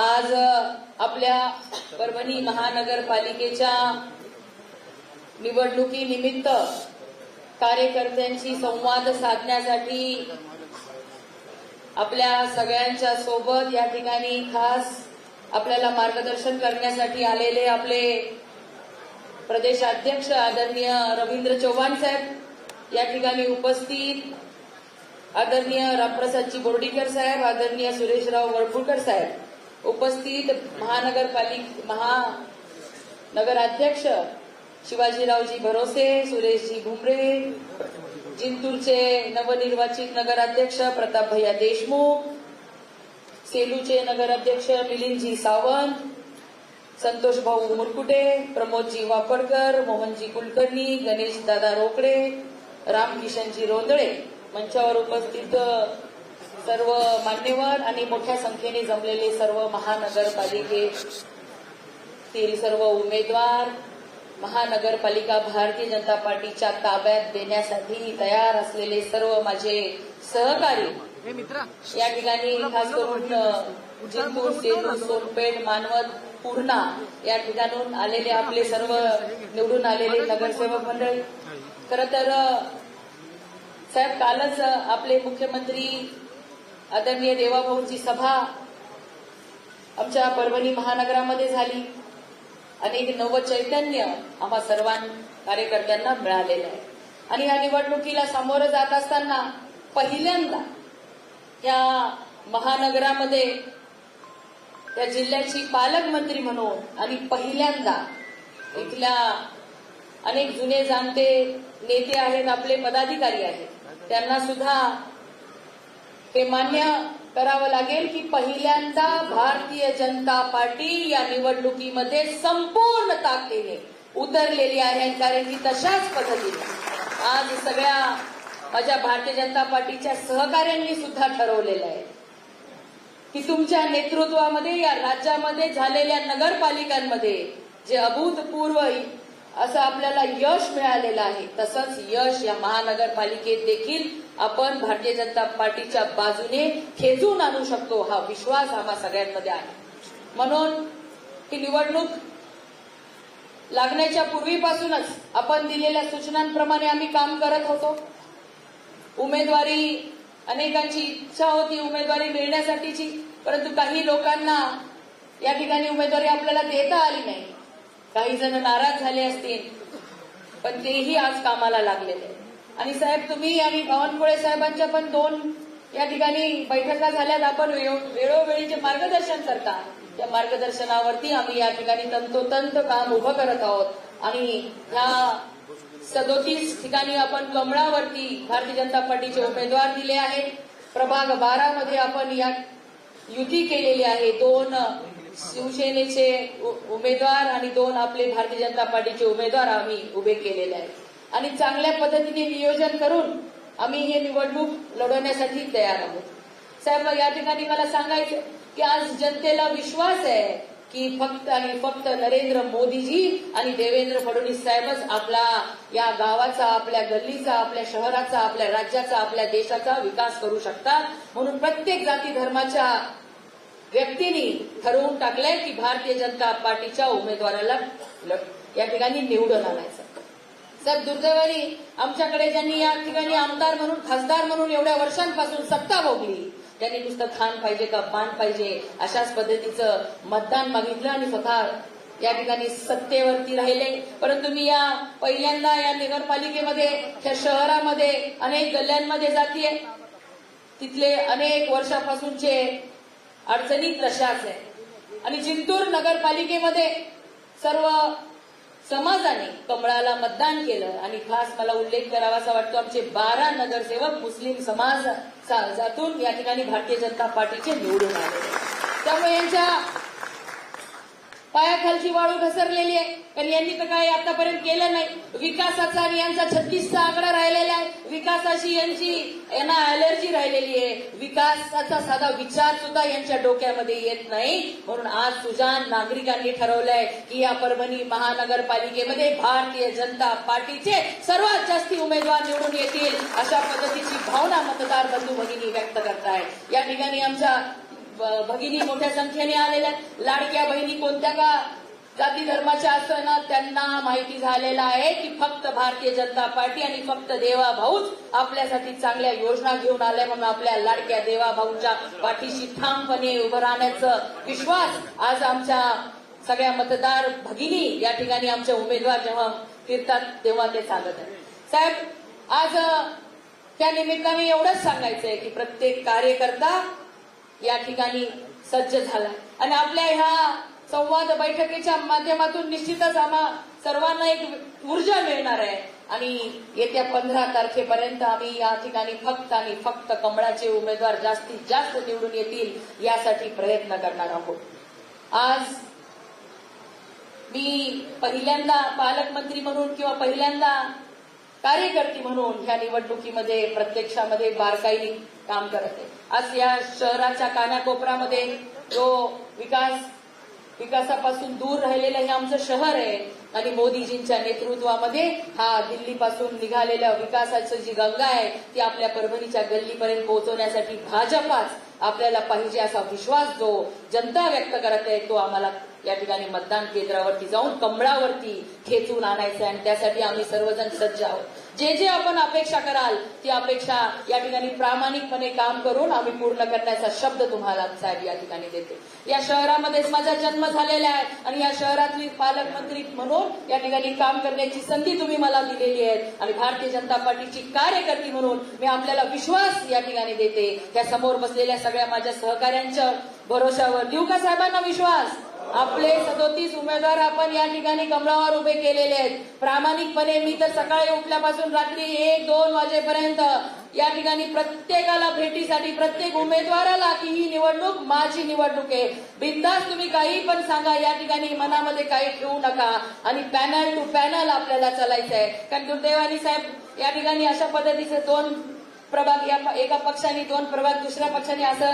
आज आपल्या परभणी महानगरपालिकेच्या निवडणुकीनिमित्त कार्यकर्त्यांशी संवाद साधण्यासाठी आपल्या सगळ्यांच्या सोबत या ठिकाणी खास आपल्याला मार्गदर्शन करण्यासाठी आलेले आपले प्रदेशाध्यक्ष आदरणीय रवींद्र चव्हाण साहेब या ठिकाणी उपस्थित. आदरणीय रामप्रसादजी बोर्डीकर साहेब आदरणीय सुरेशराव वळपुळकर साहेब. उपस्थित महानगरपालिका महानगराध्यक्ष शिवाजीरावजी भरोसे सुरेशजी भुमरे जिंतूरचे नवनिर्वाचित नगराध्यक्ष प्रताप भैया देशमुख सेलूचे नगराध्यक्ष मिलिंदजी सावंत संतोष भाऊ मुरकुटे प्रमोदजी वापरकर मोहनजी कुलकर्णी गणेश दादा रोकडे रामकिशनजी रोंदळे मंचावर उपस्थित सर्व मान्यवर आणि मोठ्या संख्येने जमलेले सर्व महानगरपालिकेतील सर्व उमेदवार महानगरपालिका भारतीय जनता पार्टीच्या ताब्यात देण्यासाठी तयार असलेले सर्व माझे सहकारी या ठिकाणी खास करून जिंतूर सेलू सोनपेठ मानवत पूर्णा या ठिकाणून आलेले आपले सर्व निवडून आलेले नगरसेवक मंडळी. खर तर साहेब कालच आपले मुख्यमंत्री आदरणीय देवाभाऊंची सभा आमच्या परभणी महानगरामध्ये झाली. आणि एक नवं चैतन्य आम्हा सर्वां कार्यकर्त्यांना मिळालेलं आहे. आणि या निवडणुकीला सामोरं जात असताना पहिल्यांदा या महानगरामध्ये त्या जिल्ह्याची पालकमंत्री म्हणून आणि पहिल्यांदा इथल्या अनेक जुने जाणते नेते आहेत आपले पदाधिकारी आहेत त्यांना सुद्धा हे मान्य करावं लागेल की पहिल्यांदा भारतीय जनता पार्टी या निवडणुकीमध्ये संपूर्ण ताकदीने उतरलेली आहे कारण की तशाच पद्धतीने आज सगळ्या माझ्या भारतीय जनता पार्टीच्या सहकाऱ्यांनी सुद्धा ठरवलेलं आहे की तुमच्या नेतृत्वामध्ये या राज्यामध्ये झालेल्या नगरपालिकांमध्ये जे अभूतपूर्व असं आपल्याला यश मिळालेलं आहे तसंच यश या महानगरपालिकेत देखील आपण भारतीय जनता पार्टीच्या बाजूने खेचून आणू शकतो हा विश्वास आम्हा सगळ्यांमध्ये आहे. म्हणून ही निवडणूक लागण्याच्या पूर्वीपासूनच आपण दिलेल्या सूचनांप्रमाणे आम्ही काम करत होतो. उमेदवारी अनेकांची इच्छा होती उमेदवारी मिळण्यासाठीची परंतु काही लोकांना या ठिकाणी उमेदवारी आपल्याला देता आली नाही. काही जण नाराज झाले असतील पण तेही आज कामाला लागलेले आहेत. आणि साहेब तुम्ही आणि बावनकुळे साहेबांच्या पण दोन या ठिकाणी बैठका झाल्यात. आपण वेळो- वेळोवेळी जे मार्गदर्शन करता. त्या मार्गदर्शनावरती आम्ही या ठिकाणी तंतोतंत काम उभं करत आहोत. आणि ह्या सदोतीस ठिकाणी आपण कमळावरती भारतीय जनता पार्टीचे उमेदवार दिले आहेत. प्रभाग बारा मध्ये आपण या युती केलेली आहे. दोन शिवसेनेचे उ- उमेदवार आणि दोन आपले भारतीय जनता पार्टीचे उमेदवार आम्ही उभे केलेले आहेत. आणि चांगल्या पद्धतीने नियोजन करून आम्ही हे निवडणूक लढवण्यासाठी तयार आहोत. साहेब या ठिकाणी मला सांगायचं की आज जनतेला विश्वास आहे की फक्त आणि फक्त नरेंद्र मोदीजी आणि देवेंद्र फडणवीस साहेबच आपला या गावाचा आपल्या गल्लीचा आपल्या शहराचा आपल्या राज्याचा आपल्या देशाचा विकास करू शकतात. म्हणून प्रत्येक जाती धर्माच्या व्यक्तींनी ठरवून टाकलंय की भारतीय जनता पार्टीच्या उमेदवाराला या ठिकाणी निवडून आणायचं. सर दुर्दैवाने आमच्याकडे ज्यांनी या ठिकाणी आमदार म्हणून खासदार म्हणून एवढ्या वर्षांपासून सत्ता भोगली त्यांनी नुसतं खान पाहिजे का पान पाहिजे अशाच पद्धतीचं मतदान मागितलं आणि स्वतः या ठिकाणी सत्तेवरती राहिले. परंतु मी या पहिल्यांदा या नगरपालिकेमध्ये त्या शहरामध्ये अनेक गल्ल्यांमध्ये जातीये. तिथले अनेक वर्षापासूनचे अडचणी तशाच आहे आणि जिंतूर नगरपालिकेमध्ये सर्व समाजाने कमळाला मतदान केलं आणि खास मला उल्लेख करावासा वाटतो आमचे बारा नगरसेवक मुस्लिम समाजातून या ठिकाणी भारतीय जनता पार्टीचे निवडून आले. त्यामुळे यांच्या पायाखालची वाळू घसरलेली आहे. कारण यांनी तर काही आतापर्यंत केलं नाही. विकासाचा आणि यांचा छत्तीसचा आकडा राहिलेला आहे. विकासाशी यांची यांना अलर्जी राहिलेली आहे. विकासाचा साधा विचार सुद्धा यांच्या डोक्यामध्ये येत नाही. म्हणून आज सुजान नागरिकांनी ठरवलंय की या परभणी महानगरपालिकेमध्ये भारतीय जनता पार्टीचे सर्वात जास्ती उमेदवार निवडून येतील अशा पद्धतीची भावना मतदार बंधू भगिनी व्यक्त करताय या ठिकाणी आमच्या भगिनी मोठ्या संख्येने आलेल्या आहेत लाडक्या बहिणी कोणत्या का जाती धर्माच्या असताना त्यांना माहिती झालेलं आहे की फक्त भारतीय जनता पार्टी आणि फक्त देवा भाऊच आपल्यासाठी चांगल्या योजना घेऊन आल्या म्हणून आपल्या लाडक्या देवा भाऊच्या पाठीशी ठामपणे उभं राहण्याचं विश्वास आज आमच्या सगळ्या मतदार भगिनी या ठिकाणी आमचे उमेदवार जेव्हा फिरतात तेव्हा ते सांगत आहेत. साहेब आज त्या निमित्ताने एवढंच सांगायचंय की प्रत्येक कार्यकर्ता या ठिकाणी सज्ज झाला. आणि आपल्या ह्या संवाद बैठकीच्या माध्यमातून निश्चितच आम्हा सर्वांना एक ऊर्जा मिळणार आहे. आणि येत्या पंधरा तारखेपर्यंत आम्ही या ठिकाणी फक्त आणि फक्त कमळाचे उमेदवार जास्तीत जास्त निवडून येतील यासाठी प्रयत्न करणार आहोत. आज मी पहिल्यांदा पालकमंत्री म्हणून किंवा पहिल्यांदा कार्यकर्ती म्हणून ह्या निवडणुकीमध्ये प्रत्यक्षामध्ये बारकाईने काम करत आहे. आज या शहराच्या कानाकोपऱ्यामध्ये जो विकास विकासापासून दूर राहिलेलं हे आमचं शहर आहे आणि मोदीजींच्या नेतृत्वामध्ये हा दिल्लीपासून निघालेल्या विकासाचं जी गंगा आहे ती आपल्या परभणीच्या गल्लीपर्यंत पोहोचवण्यासाठी भाजपाच आपल्याला पाहिजे असा विश्वास जो जनता व्यक्त करत आहे तो आम्हाला या ठिकाणी मतदान केंद्रावरती जाऊन कमळावरती खेचून आणायचं आणि त्यासाठी आम्ही सर्वजण सज्ज आहोत. जे जे आपण अपेक्षा कराल ती अपेक्षा या ठिकाणी प्रामाणिकपणे काम करून आम्ही पूर्ण करण्याचा शब्द तुम्हाला साहेब या ठिकाणी देते. या शहरामध्येच माझा जन्म झालेला आहे आणि या शहरातली पालकमंत्री म्हणून या ठिकाणी काम करण्याची संधी तुम्ही मला दिलेली आहे आणि भारतीय जनता पार्टीची कार्यकर्ती म्हणून मी आपल्याला विश्वास या ठिकाणी देते. त्या समोर बसलेल्या सगळ्या माझ्या सहकाऱ्यांच्या भरोशावर. देऊ का साहेबांना विश्वास? आपले सदोतीस उमेदवार आपण या ठिकाणी कमळावर उभे केलेले आहेत. प्रामाणिकपणे मी तर सकाळी उठल्यापासून रात्री एक दोन वाजेपर्यंत या ठिकाणी प्रत्येकाला भेटीसाठी प्रत्येक उमेदवाराला की ही निवडणूक माझी निवडणूक आहे. बिंदास तुम्ही काही पण सांगा या ठिकाणी मनामध्ये काही ठेवू नका. आणि पॅनल टू पॅनल आपल्याला चालायचं आहे कारण दुर्दैवानी साहेब या ठिकाणी अशा पद्धतीचे दोन प्रभाग या एका पक्षाने दोन प्रभाग दुसऱ्या पक्षाने असं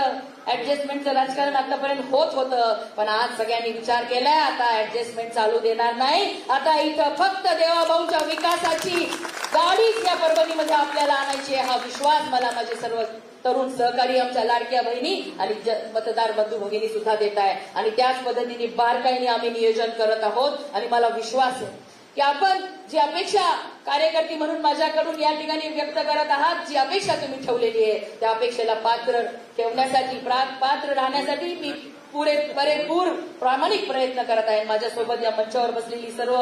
ऍडजस्टमेंटचं राजकारण आतापर्यंत होत होतं. पण आज सगळ्यांनी विचार केलाय आता ऍडजस्टमेंट चालू देणार नाही. आता इथं फक्त देवाभाऊच्या विकासाची गाडीच या परभणीमध्ये आपल्याला आणायची आहे. हा विश्वास मला माझे सर्व तरुण सहकारी आमच्या लाडक्या बहिणी आणि ज- मतदार बंधू भगिनी सुद्धा देत आहे आणि त्याच पद्धतीने बारकाईने आम्ही नियोजन करत आहोत. आणि मला विश्वास आहे की आपण जी अपेक्षा कार्यकर्ती म्हणून माझ्याकडून या ठिकाणी व्यक्त करत आहात जी अपेक्षा तुम्ही ठेवलेली आहे त्या अपेक्षेला पात्र ठेवण्यासाठी प्रा- पात्र राहण्यासाठी मी पुरे परेपूर प्रामाणिक प्रयत्न करत आहे. माझ्यासोबत या मंचावर बसलेली सर्व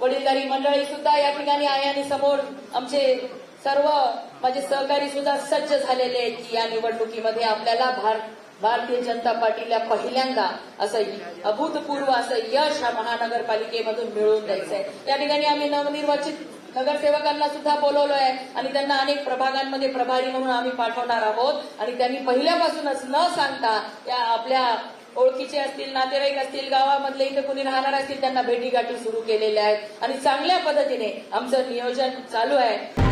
वडीलधारी मंडळी सुद्धा या ठिकाणी आहे आणि समोर आमचे सर्व माझे सहकारी सुद्धा सज्ज झालेले आहेत की या निवडणुकीमध्ये आपल्याला भार भारतीय जनता पार्टीला पहिल्यांदा असं अभूतपूर्व असं यश हा महानगरपालिकेमधून मिळवून द्यायचं आहे त्या ठिकाणी आम्ही नवनिर्वाचित नगरसेवकांना सुद्धा बोलवलं आहे आणि त्यांना अनेक प्रभागांमध्ये प्रभारी म्हणून आम्ही पाठवणार आहोत. आणि त्यांनी पहिल्यापासूनच न सांगता या आपल्या ओळखीचे असतील नातेवाईक असतील गावामधले इथे कुणी राहणार असतील त्यांना भेटीगाठी सुरू केलेल्या आहेत. आणि चांगल्या पद्धतीने आमचं नियोजन चालू आहे.